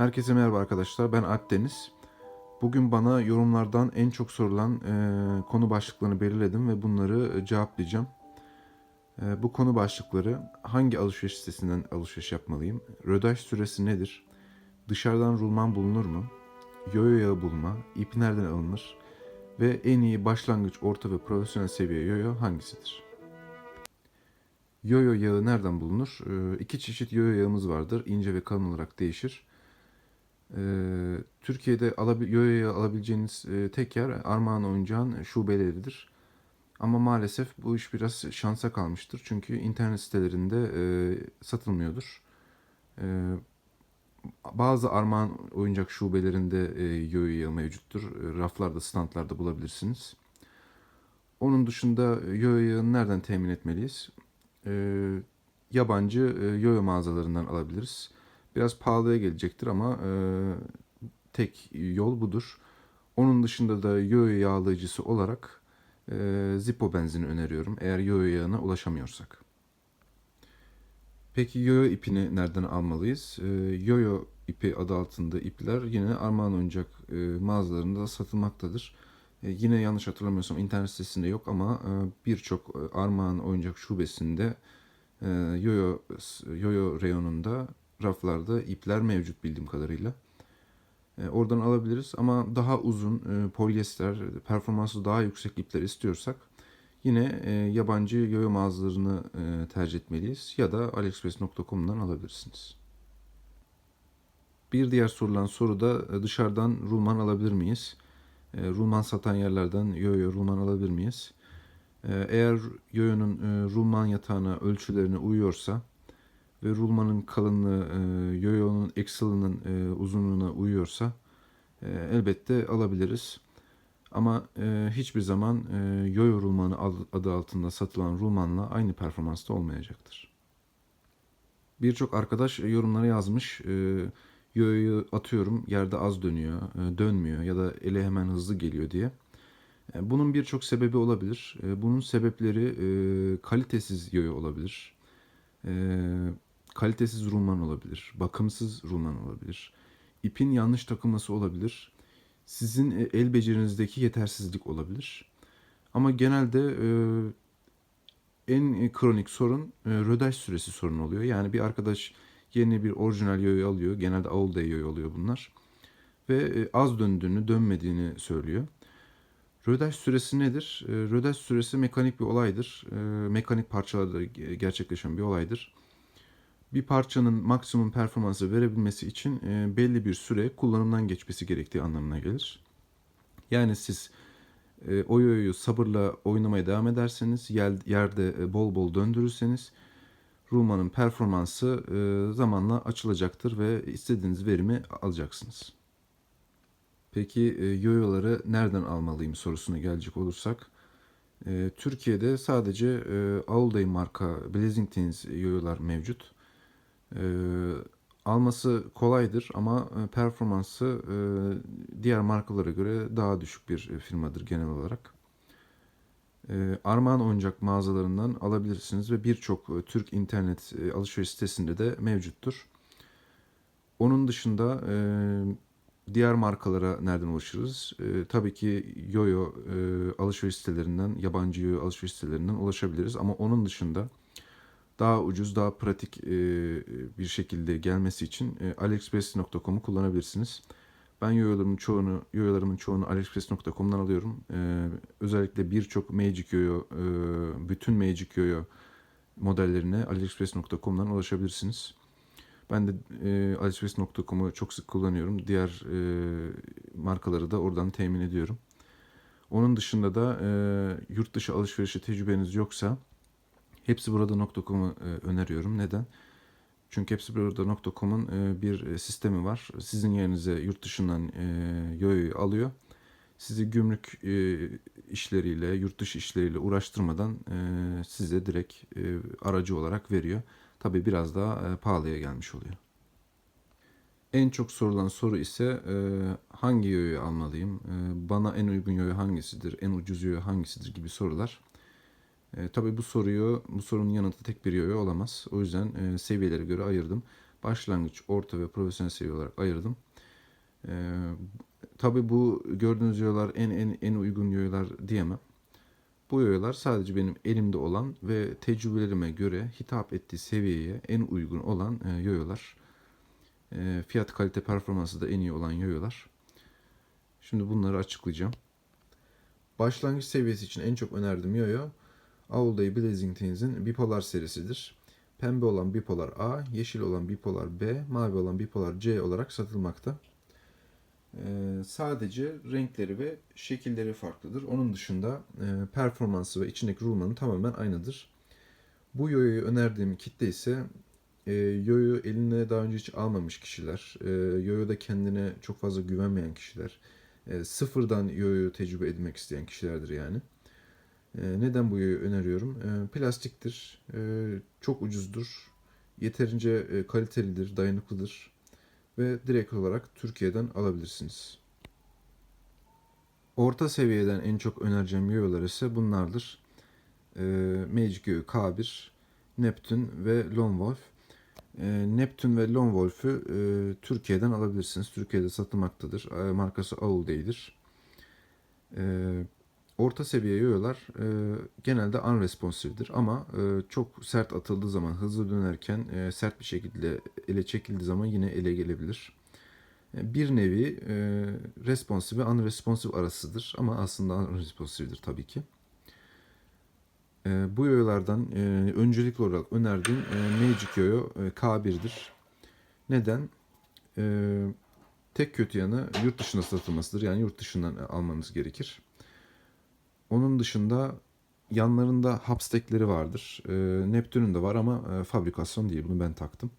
Herkese merhaba arkadaşlar. Ben Alp Deniz. Bugün bana yorumlardan en çok sorulan e, konu başlıklarını belirledim ve bunları e, cevaplayacağım. E, bu konu başlıkları hangi alışveriş sitesinden alışveriş yapmalıyım? Rödaş süresi nedir? Dışarıdan rulman bulunur mu? Yoyo yağı bulma, ip nereden alınır? Ve en iyi başlangıç, orta ve profesyonel seviye yoyo hangisidir? Yoyo yağı nereden bulunur? E, iki çeşit yoyo yağımız vardır. İnce ve kalın olarak değişir. Ee, Türkiye'de alabil Yoyo'ya alabileceğiniz e, tek yer Armağan Oyuncağın şubeleridir. Ama maalesef bu iş biraz şansa kalmıştır. Çünkü internet sitelerinde e, satılmıyordur. E, bazı Armağan Oyuncak şubelerinde Yoyo'ya mevcuttur. Raflarda, standlarda bulabilirsiniz. Onun dışında Yoyo'yu nereden temin etmeliyiz? Yabancı Yoyo mağazalarından alabiliriz. Biraz pahalıya gelecektir ama e, tek yol budur. Onun dışında da yoyo yağlayıcısı olarak e, Zippo benzini öneriyorum eğer yoyo yağına ulaşamıyorsak. Peki yoyo ipini nereden almalıyız? E, yoyo ipi adı altında ipler yine Armağan Oyuncak e, mağazalarında satılmaktadır. E, yine yanlış hatırlamıyorsam internet sitesinde yok ama e, birçok e, Armağan Oyuncak şubesinde e, yoyo yoyo reyonunda raflarda ipler mevcut bildiğim kadarıyla. E, oradan alabiliriz ama daha uzun e, polyester, performansı daha yüksek ipler istiyorsak yine e, yabancı yoyo mağazalarını e, tercih etmeliyiz ya da aliexpress.com'dan alabilirsiniz. Bir diğer sorulan soru da e, dışarıdan rulman alabilir miyiz? E, rulman satan yerlerden yoyo rulman alabilir miyiz? E, eğer yoyonun e, rulman yatağına ölçülerine uyuyorsa rulmanın kalınlığı e, yoyonun ekselinin e, uzunluğuna uyuyorsa e, elbette alabiliriz. Ama e, hiçbir zaman e, yoyo rulmanı adı altında satılan rulmanla aynı performansta olmayacaktır. Birçok arkadaş yorumlara yazmış. E, yoyoyu atıyorum yerde az dönüyor, e, dönmüyor ya da ele hemen hızlı geliyor diye. E, bunun birçok sebebi olabilir. E, bunun sebepleri e, kalitesiz yoyo olabilir. E, kalitesiz rulman olabilir, bakımsız rulman olabilir, ipin yanlış takılması olabilir, sizin e, el becerinizdeki yetersizlik olabilir. Ama genelde e, en kronik sorun e, rödaj süresi sorun oluyor. Yani bir arkadaş yeni bir orijinal yoyo alıyor. Genelde Aulda yoyo oluyor bunlar. Ve e, az döndüğünü, dönmediğini söylüyor. Rödaj süresi nedir? E, rödaj süresi mekanik bir olaydır. E, mekanik parçalarda gerçekleşen bir olaydır bir parçanın maksimum performansı verebilmesi için e, belli bir süre kullanımdan geçmesi gerektiği anlamına gelir. Yani siz e, o yoyu sabırla oynamaya devam ederseniz, yer, yerde e, bol bol döndürürseniz Ruma'nın performansı e, zamanla açılacaktır ve istediğiniz verimi alacaksınız. Peki e, yoyoları nereden almalıyım sorusuna gelecek olursak, e, Türkiye'de sadece e, All marka Blazing Teens yoyolar mevcut. E, alması kolaydır ama e, performansı e, diğer markalara göre daha düşük bir firmadır genel olarak. E, Armağan oyuncak mağazalarından alabilirsiniz ve birçok e, Türk internet e, alışveriş sitesinde de mevcuttur. Onun dışında e, diğer markalara nereden ulaşırız? E, tabii ki Yoyo e, alışveriş sitelerinden, yabancı Yoyo alışveriş sitelerinden ulaşabiliriz ama onun dışında daha ucuz, daha pratik e, bir şekilde gelmesi için e, aliexpress.com'u kullanabilirsiniz. Ben yoyolarımın çoğunu, yoyolarımın çoğunu aliexpress.com'dan alıyorum. E, özellikle birçok Magic Yoyo, e, bütün Magic Yoyo modellerine aliexpress.com'dan ulaşabilirsiniz. Ben de e, aliexpress.com'u çok sık kullanıyorum. Diğer e, markaları da oradan temin ediyorum. Onun dışında da e, yurt dışı alışverişi tecrübeniz yoksa Hepsi burada.com'u e, öneriyorum. Neden? Çünkü hepsi burada.com'un e, bir e, sistemi var. Sizin yerinize yurt dışından yoyoyu alıyor. Sizi gümrük işleriyle, yurt dışı işleriyle uğraştırmadan size direkt aracı olarak veriyor. Tabii biraz daha pahalıya gelmiş oluyor. En çok sorulan soru ise hangi yoyu almalıyım? Bana en uygun yoyu hangisidir? En ucuz yoyu hangisidir gibi sorular. E, tabii bu soruyu, bu sorunun yanıtı tek bir yoyo olamaz. O yüzden e, seviyelere göre ayırdım. başlangıç, orta ve profesyonel seviye olarak ayırdım. Ee, tabii bu gördüğünüz yoyolar en en en uygun yoyolar diyemem. Bu yoyolar sadece benim elimde olan ve tecrübelerime göre hitap ettiği seviyeye en uygun olan e, yoyolar. E, fiyat kalite performansı da en iyi olan yoyolar. Şimdi bunları açıklayacağım. Başlangıç seviyesi için en çok önerdiğim yoyo All Day Blazing Teens'in Bipolar serisidir. Pembe olan Bipolar A, yeşil olan Bipolar B, mavi olan Bipolar C olarak satılmakta. Ee, sadece renkleri ve şekilleri farklıdır. Onun dışında e, performansı ve içindeki rulmanı tamamen aynıdır. Bu yoyoyu önerdiğim kitle ise e, yoyo eline daha önce hiç almamış kişiler, e, yoyoda kendine çok fazla güvenmeyen kişiler, e, sıfırdan yoyoyu tecrübe edmek isteyen kişilerdir yani. E, neden bu yoyoyu öneriyorum? E, plastiktir, e, çok ucuzdur, yeterince e, kalitelidir, dayanıklıdır ve direkt olarak Türkiye'den alabilirsiniz. Orta seviyeden en çok önereceğim yoyolar ise bunlardır. Magic Yoyo K1, Neptune ve Lone Wolf. Neptune ve Lone Wolf'ü e, Türkiye'den alabilirsiniz. Türkiye'de satılmaktadır. Markası Aul'deydir. E, orta seviye yoyolar e, genelde unresponsive'dir ama e, çok sert atıldığı zaman hızlı dönerken e, sert bir şekilde ele çekildiği zaman yine ele gelebilir. E, bir nevi e, responsive ve unresponsive arasıdır ama aslında unresponsive'dir tabii ki. E, bu yoyolardan e, öncelikli olarak önerdiğim e, Magic Yoyo e, K1'dir. Neden? E, tek kötü yanı yurt dışında satılmasıdır. Yani yurt dışından almanız gerekir. Onun dışında yanlarında hapstekleri vardır. E, Neptün'ün de var ama e, fabrikasyon değil. Bunu ben taktım.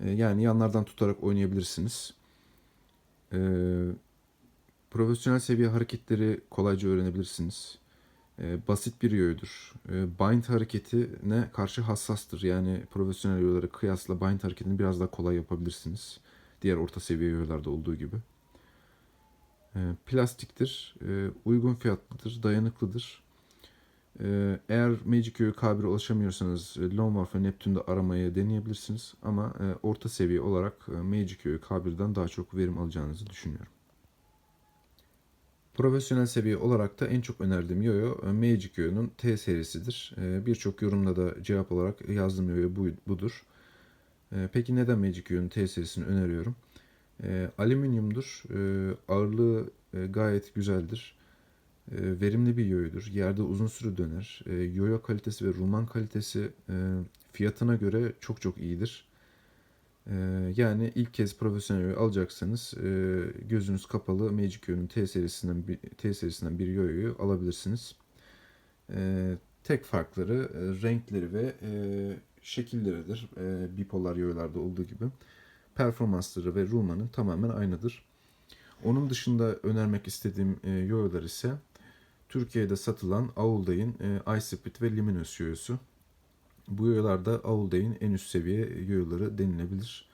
E, yani yanlardan tutarak oynayabilirsiniz. E, profesyonel seviye hareketleri kolayca öğrenebilirsiniz. E, basit bir yoyodur. E, bind hareketine karşı hassastır. Yani profesyonel yoyolara kıyasla bind hareketini biraz daha kolay yapabilirsiniz. Diğer orta seviye yoyolarda olduğu gibi. E, plastiktir, e, uygun fiyatlıdır, dayanıklıdır. E, eğer Magic Yoyo K1'e ulaşamıyorsanız e, Lone ve Neptune'da aramayı deneyebilirsiniz. Ama e, orta seviye olarak Magic Yoyo K1'den daha çok verim alacağınızı düşünüyorum. Profesyonel seviye olarak da en çok önerdiğim yoyo Magic Yoyo'nun T serisidir. Birçok yorumda da cevap olarak yazdığım yoyo bu, budur. Peki neden Magic Yoyo'nun T serisini öneriyorum? E, alüminyumdur. E, ağırlığı e, gayet güzeldir. E, verimli bir yoyodur. Yerde uzun süre döner. E, yoyo kalitesi ve rulman kalitesi e, fiyatına göre çok çok iyidir. E, yani ilk kez profesyonel yoyo alacaksanız e, gözünüz kapalı Magic Yoyo'nun T serisinden bir, T alabilirsiniz. E, tek farkları e, renkleri ve e, şekilleridir. E, bipolar yoyolarda olduğu gibi performansları ve rulmanı tamamen aynıdır. Onun dışında önermek istediğim e, yoyolar ise Türkiye'de satılan Aulday'in e, iSpeed ve Luminous yoyosu. Bu yoyolarda Aulday'in en üst seviye yoyoları denilebilir.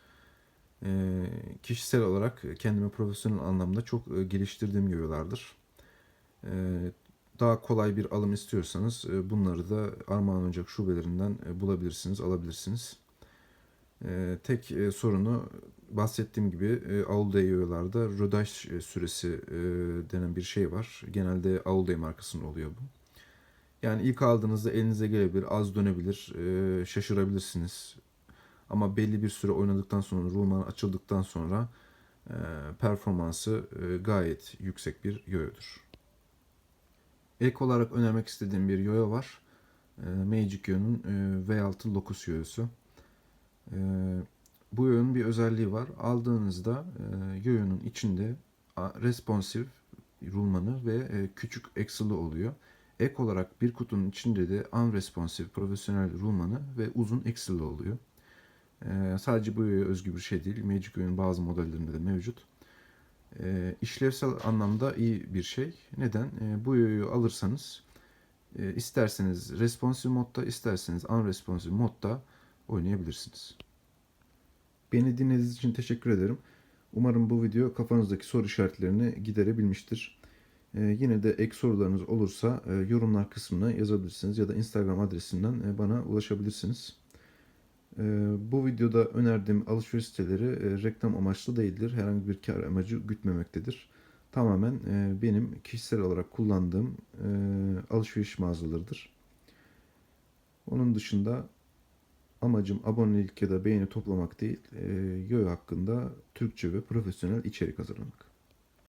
E, kişisel olarak kendimi profesyonel anlamda çok e, geliştirdiğim yoyolardır. E, daha kolay bir alım istiyorsanız e, bunları da Armağan Ocak şubelerinden e, bulabilirsiniz, alabilirsiniz. E, tek e, sorunu bahsettiğim gibi e, Aulday yoyolarda rodaj e, süresi e, denen bir şey var. Genelde Aulday markasının oluyor bu. Yani ilk aldığınızda elinize gelebilir, az dönebilir, şaşırabilirsiniz. Ama belli bir süre oynadıktan sonra, rulman açıldıktan sonra performansı gayet yüksek bir yoyodur. Ek olarak önermek istediğim bir yoyo var. Magic Yoyo'nun e, V6 Locus yoyosu. E, bu yoyonun bir özelliği var. Aldığınızda e, yoyonun içinde responsif rulmanı ve e, küçük axle'ı oluyor. Ek olarak bir kutunun içinde de unresponsive profesyonel rulmanı ve uzun axle'ı oluyor. E, sadece bu yoya özgü bir şey değil. Magic Yoyo'nun bazı modellerinde de mevcut. E, işlevsel anlamda iyi bir şey. Neden? E, bu yoyu alırsanız e, isterseniz responsive modda isterseniz unresponsive modda oynayabilirsiniz. Beni dinlediğiniz için teşekkür ederim. Umarım bu video kafanızdaki soru işaretlerini giderebilmiştir. Ee, yine de ek sorularınız olursa e, yorumlar kısmına yazabilirsiniz ya da Instagram adresinden e, bana ulaşabilirsiniz. Ee, bu videoda önerdiğim alışveriş siteleri e, reklam amaçlı değildir. Herhangi bir kar amacı gütmemektedir. Tamamen benim kişisel olarak kullandığım alışveriş mağazalarıdır. Onun dışında amacım abonelik ya da beğeni toplamak değil, YOYO hakkında Türkçe ve profesyonel içerik hazırlamak.